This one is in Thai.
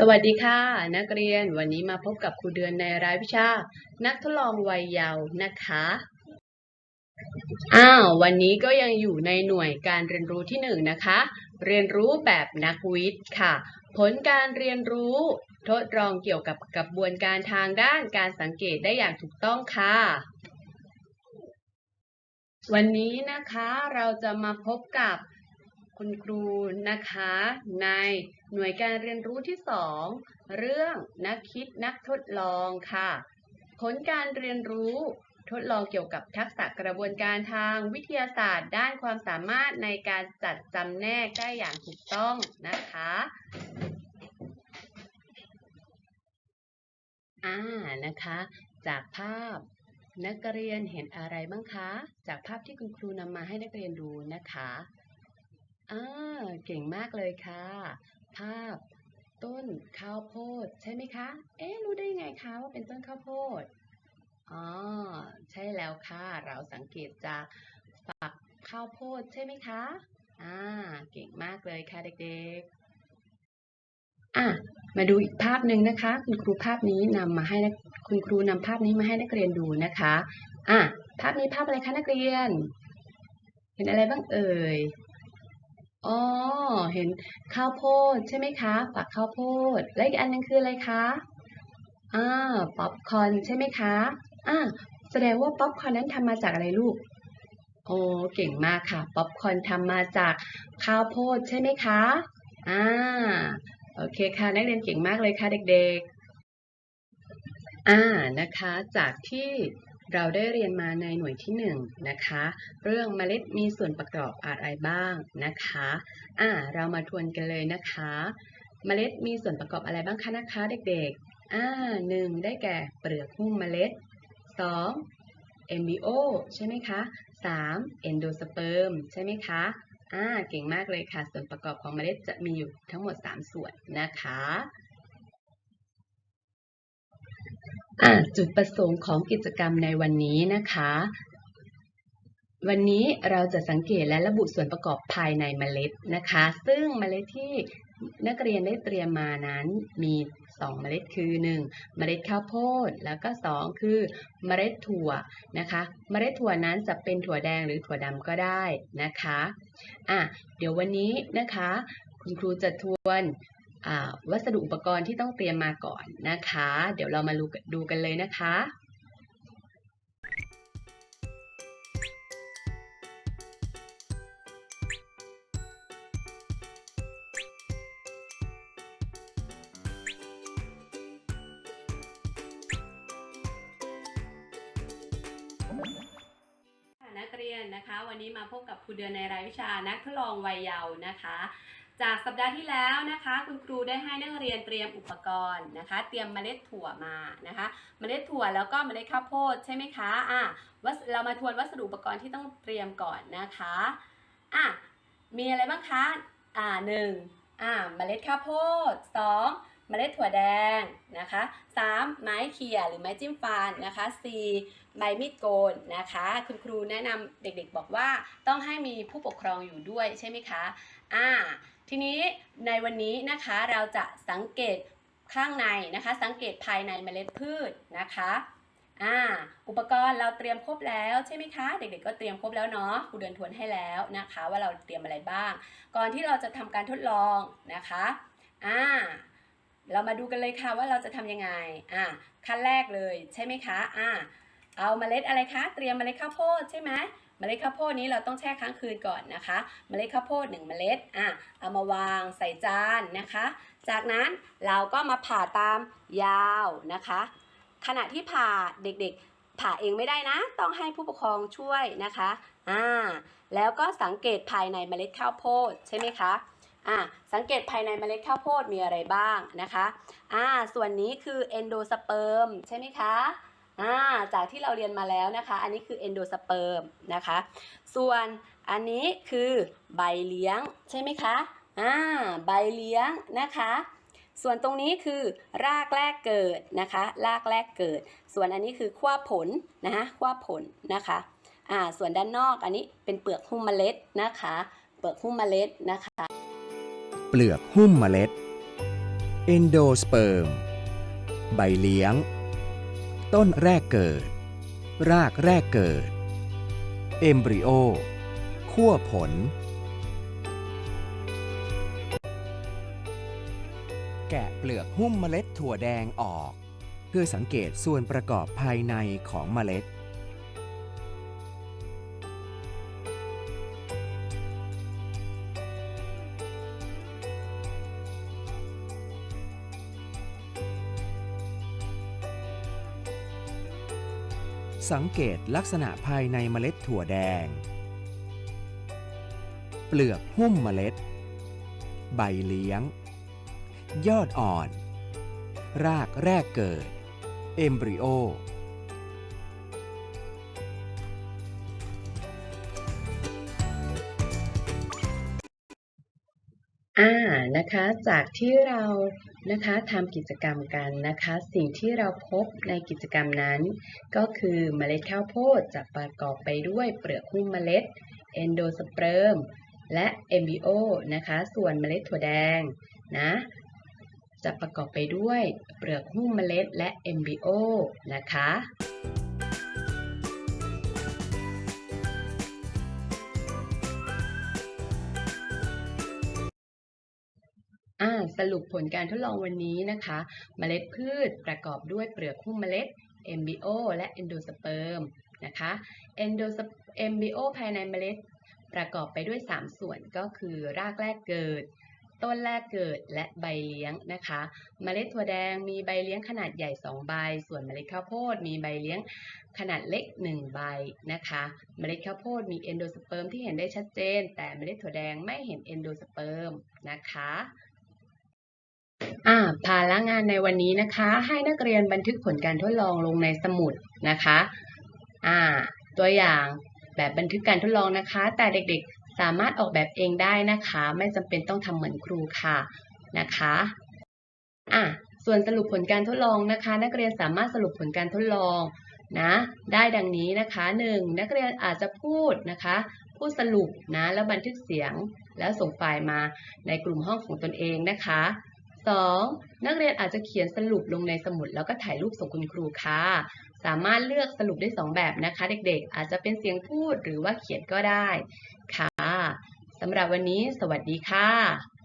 สวัสดีค่ะ นักเรียนวันนี้มาพบกับครูเดือนในรายวิชา นักทดลองวัยเยาว์นะคะอ้าววันนี้ก็ยังอยู่ในหน่วยการเรียนรู้ที่หนึ่งนะคะ เรียนรู้แบบนักวิทย์ค่ะ ผลการเรียนรู้ ทดลองเกี่ยวกับกระบวนการทางด้านการสังเกตได้อย่างถูกต้องค่ะ วันนี้นะคะเราจะมาพบกับ คุณครูนะคะ ในหน่วยการเรียนรู้ที่ 2 เรื่องนักคิดนักทดลองค่ะ ผลการเรียนรู้ทดลองเกี่ยวกับทักษะกระบวนการทางวิทยาศาสตร์ ด้านความสามารถในการจัดจำแนกได้อย่างถูกต้องนะคะอ่านะคะ จากภาพนักเรียนเห็นอะไรบ้างคะ จากภาพที่คุณครูนำมาให้นักเรียนดูนะคะ อ่าเก่งมากเลยค่ะ ภาพต้นข้าวโพดใช่ไหมคะ เอ๊ะรู้ได้ไงคะว่าเป็นต้นข้าวโพดอ๋อใช่แล้วค่ะ เราสังเกตจากฝักข้าวโพดใช่ไหมคะอ่าเก่งมากเลยค่ะเด็กๆอะมาดูอีกภาพหนึ่งนะคะ คุณครูภาพนี้นำมาให้คุณครูนำภาพนี้มาให้นักเรียนดูนะคะอะภาพนี้ภาพอะไรคะนักเรียน เห็นอะไรบ้างเอ่ย อ๋อ เห็นข้าวโพดใช่ไหมคะฝักข้าวโพด และอีกอันนึงคืออะไรคะอ่าป๊อปคอร์นใช่ไหมคะอ่าแสดงว่าป๊อปคอร์นนั้นทำมาจากอะไรลูก โอ้เก่งมากค่ะ ป๊อปคอร์นทำมาจากข้าวโพดใช่ไหมคะอ่าโอเคค่ะ นักเรียนเก่งมากเลยค่ะเด็กๆ อ่านะคะ จากที่ เราได้เรียนมาในหน่วยที่หนึ่งนะคะ เรื่องเมล็ดมีส่วนประกอบอะไรบ้างนะคะอ่าเรามาทวนกันเลยนะคะ เมล็ดมีส่วนประกอบอะไรบ้างคะนะคะเด็กๆอ่าหนึ่งได้แก่เปลือกหุ้มเมล็ดสองเอมบิโอใช่ไหมคะสามเอนโดสเปิร์มใช่ไหมคะอ่าเก่งมากเลยค่ะ ส่วนประกอบของเมล็ดจะมีอยู่ทั้งหมด 3 ส่วนนะคะ อ่า จุดประสงค์ของกิจกรรมในวันนี้นะคะ วันนี้เราจะสังเกตและระบุส่วนประกอบภายในเมล็ดนะคะ ซึ่งเมล็ดที่นักเรียนได้เตรียมมานั้นมี 2 เมล็ดคือ 1 เมล็ดข้าวโพด แล้วก็ 2 คือเมล็ดถั่วนะคะ เมล็ดถั่วนั้นจะเป็นถั่วแดงหรือถั่วดำก็ได้นะคะอะเดี๋ยววันนี้นะคะ คุณครูจะทวน วัสดุอุปกรณ์ที่ต้องเตรียมมาก่อนนะคะ เดี๋ยวเรามาดูกันเลยนะคะค่ะนักเรียนนะคะ วันนี้มาพบกับครูเดือนในรายวิชานักทดลองวัยเยาว์นะคะ จากสัปดาห์ที่แล้วนะคะ คุณครูได้ให้นักเรียนเตรียมอุปกรณ์นะคะ เตรียมเมล็ดถั่วมานะคะ เมล็ดถั่วแล้วก็เมล็ดข้าวโพดใช่ไหมคะอะวัสเรามาทวนวัสดุอุปกรณ์ที่ต้องเตรียมก่อนนะคะอะมีอะไรบ้างคะอ่าหนึ่งอ่าเมล็ดข้าวโพดสองเมล็ดถั่วแดงนะคะสามไม้เขี่ยหรือไม้จิ้มฟันนะคะสี่ ใบมีดโกนนะคะ คุณครูแนะนำเด็กๆ บอกว่าต้องให้มีผู้ปกครองอยู่ด้วยใช่ไหมคะอ่าทีนี้ในวันนี้นะคะเราจะสังเกตข้างในนะคะ สังเกตภายในเมล็ดพืชนะคะอ่าอุปกรณ์เราเตรียมครบแล้วใช่ไหมคะ เด็กๆก็เตรียมครบแล้วเนาะครูเดินทวนให้แล้วนะคะ ว่าเราเตรียมอะไรบ้าง ก่อนที่เราจะทำการทดลองนะคะอ่าเรามาดูกันเลยค่ะว่าเราจะทำยังไงอ่าขั้นแรกเลยใช่ไหมคะอ่า เอาเมล็ดอะไรคะ เตรียมเมล็ดข้าวโพดใช่ไหมเมล็ดข้าวโพดนี้เราต้องแช่ค้างคืนก่อนนะคะ เมล็ดข้าวโพด1เมล็ดอะเอามาวางใส่จานนะคะ จากนั้นเราก็มาผ่าตามยาวนะคะ ขณะที่ผ่าเด็กๆ ผ่าเองไม่ได้นะ ต้องให้ผู้ปกครองช่วยนะคะอ่าแล้วก็สังเกตภายในเมล็ดข้าวโพดใช่ไหมคะอ่าสังเกตภายในเมล็ดข้าวโพดมีอะไรบ้างนะคะอ่าส่วนนี้คือเอนโดสเปิร์มใช่ไหมคะ อ่าจากที่เราเรียนมาแล้วนะคะ อันนี้คือเอนโดสเปิร์มนะคะ ส่วนอันนี้คือใบเลี้ยงใช่ไหมคะอ่าใบเลี้ยงนะคะ ส่วนตรงนี้คือรากแรกเกิดนะคะ รากแรกเกิด ส่วนอันนี้คือขั้วผลนะคะขั้วผลนะคะอ่าส่วนด้านนอกอันนี้เป็นเปลือกหุ้มเมล็ดนะคะ เปลือกหุ้มเมล็ดนะคะ เปลือกหุ้มเมล็ดเอนโดสเปิร์มใบเลี้ยง ต้นแรกเกิด รากแรกเกิด เอมบริโอขั้วผล แกะเปลือกหุ้มเมล็ดถั่วแดงออก เพื่อสังเกตส่วนประกอบภายในของเมล็ด สังเกตลักษณะภายในเมล็ดถั่วแดง เปลือกหุ้มเมล็ด ใบเลี้ยง ยอดอ่อน รากแรกเกิด เอมบริโอ นะคะจากที่เรานะคะทำกิจกรรมกันนะคะ สิ่งที่เราพบในกิจกรรมนั้น ก็คือเมล็ดข้าวโพดจะประกอบไปด้วยเปลือกหุ้มเมล็ดเอนโดสเปิร์มและเอมบริโอนะคะ ส่วนเมล็ดถั่วแดงนะจะประกอบไปด้วยเปลือกหุ้มเมล็ดและเอมบริโอนะคะ สรุปผลการทดลองวันนี้นะคะ เมล็ดพืชประกอบด้วยเปลือกหุ้มเมล็ด MBO และ Endosperm นะคะ Endos MBO ภายในเมล็ดประกอบไปด้วย 3 ส่วนก็คือรากแรกเกิด ต้นแรกเกิดและใบเลี้ยงนะคะ เมล็ดถั่วแดงมีใบเลี้ยงขนาดใหญ่ 2 ใบ ส่วนเมล็ดข้าวโพดมีใบเลี้ยงขนาดเล็ก 1 ใบนะคะ เมล็ดข้าวโพดมี Endosperm ที่เห็นได้ชัดเจน แต่เมล็ดถั่วแดงไม่เห็น Endosperm นะคะ อ่าภาระงานในวันนี้นะคะ ให้นักเรียนบันทึกผลการทดลองลงในสมุดนะคะอ่าตัวอย่างแบบบันทึกการทดลองนะคะ แต่เด็กๆสามารถออกแบบเองได้นะคะ ไม่จำเป็นต้องทำเหมือนครูค่ะนะคะอะส่วนสรุปผลการทดลองนะคะ นักเรียนสามารถสรุปผลการทดลองนะได้ดังนี้นะคะ 1. นักเรียนอาจจะพูดนะคะพูดสรุปนะแล้วบันทึกเสียงแล้วส่งไฟล์มาในกลุ่มห้องของตนเองนะคะ 2. นักเรียนอาจจะเขียนสรุปลงในสมุดแล้วก็ถ่ายรูปส่งคุณครูค่ะ สามารถเลือกสรุปได้ 2 แบบนะคะ เด็กๆ อาจจะเป็นเสียงพูดหรือว่าเขียนก็ได้ค่ะสำหรับวันนี้สวัสดีค่ะ